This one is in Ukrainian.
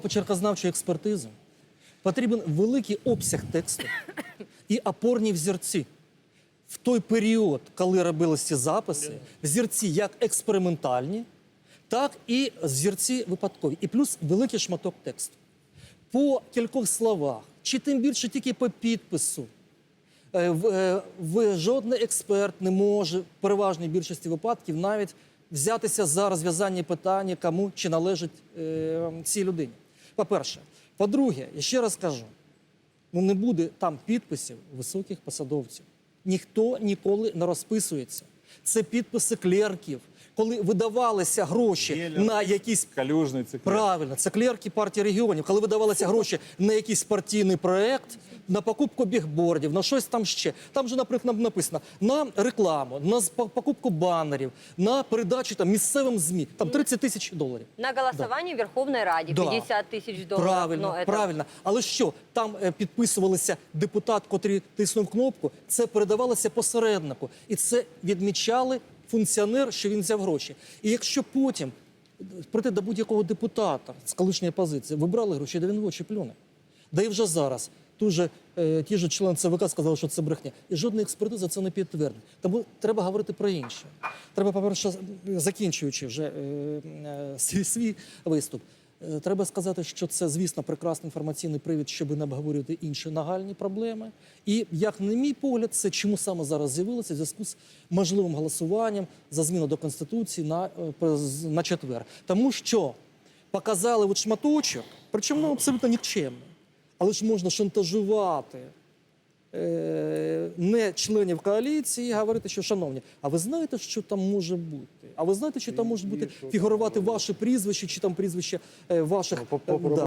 почеркознавчої експертизи потрібен великий обсяг тексту і опорні взірці. В той період, коли робилися записи, взірці як експериментальні, так і взірці випадкові. І плюс великий шматок тексту. По кількох словах, чи тим більше тільки по підпису. Е, в- е, в- жодний експерт не може в переважній більшості випадків навіть взятися за розв'язання питання, кому чи належить е, цій людині. По-перше. По-друге, я ще раз кажу: ну не буде там підписів високих посадовців. Ніхто ніколи не розписується. Це підписи клерків. Коли видавалися гроші Єля. на якісь Калюжний це Правильно, це клерки партії регіонів. Коли видавалися гроші на якийсь партійний проект, на покупку бігбордів, на щось там ще. Там же, наприклад, написано на рекламу, на з- покупку банерів, на передачу там місцевим змі. Там 30 тисяч доларів. На голосование в Верховной Раде Да. 50 тысяч долларов. Правильно, но это- правильно. Але що там е, підписувалися депутат, котрий тиснув кнопку, це передавалося посереднику, і це відмічали функціонер, що він взяв гроші. І якщо потім прийти до будь-якого депутата з колишньої позиції, вибрали гроші, де він в очі плюне. Да і вже зараз. Тут же, е, ті ж члени ЦВК сказали, що це брехня. І жодна експертиза це не підтвердить. Тому треба говорити про інше. Треба, по-перше, закінчуючи вже е, е, свій, свій виступ. Е, Треба сказати, що це, звісно, прекрасний інформаційний привід, щоб не обговорювати інші нагальні проблеми. І, як на мій погляд, це чому саме зараз з'явилося в зв'язку з можливим голосуванням за зміну до Конституції на, е, на четвер. Тому що показали от шматочок, причому ну, абсолютно нікчемний. Але ж можна шантажувати е, не членів коаліції говорити, що шановні, а ви знаєте, що там може бути? А ви знаєте, що там може бути фігурувати ваше прізвище чи там прізвище е, ваших Ну, е, да.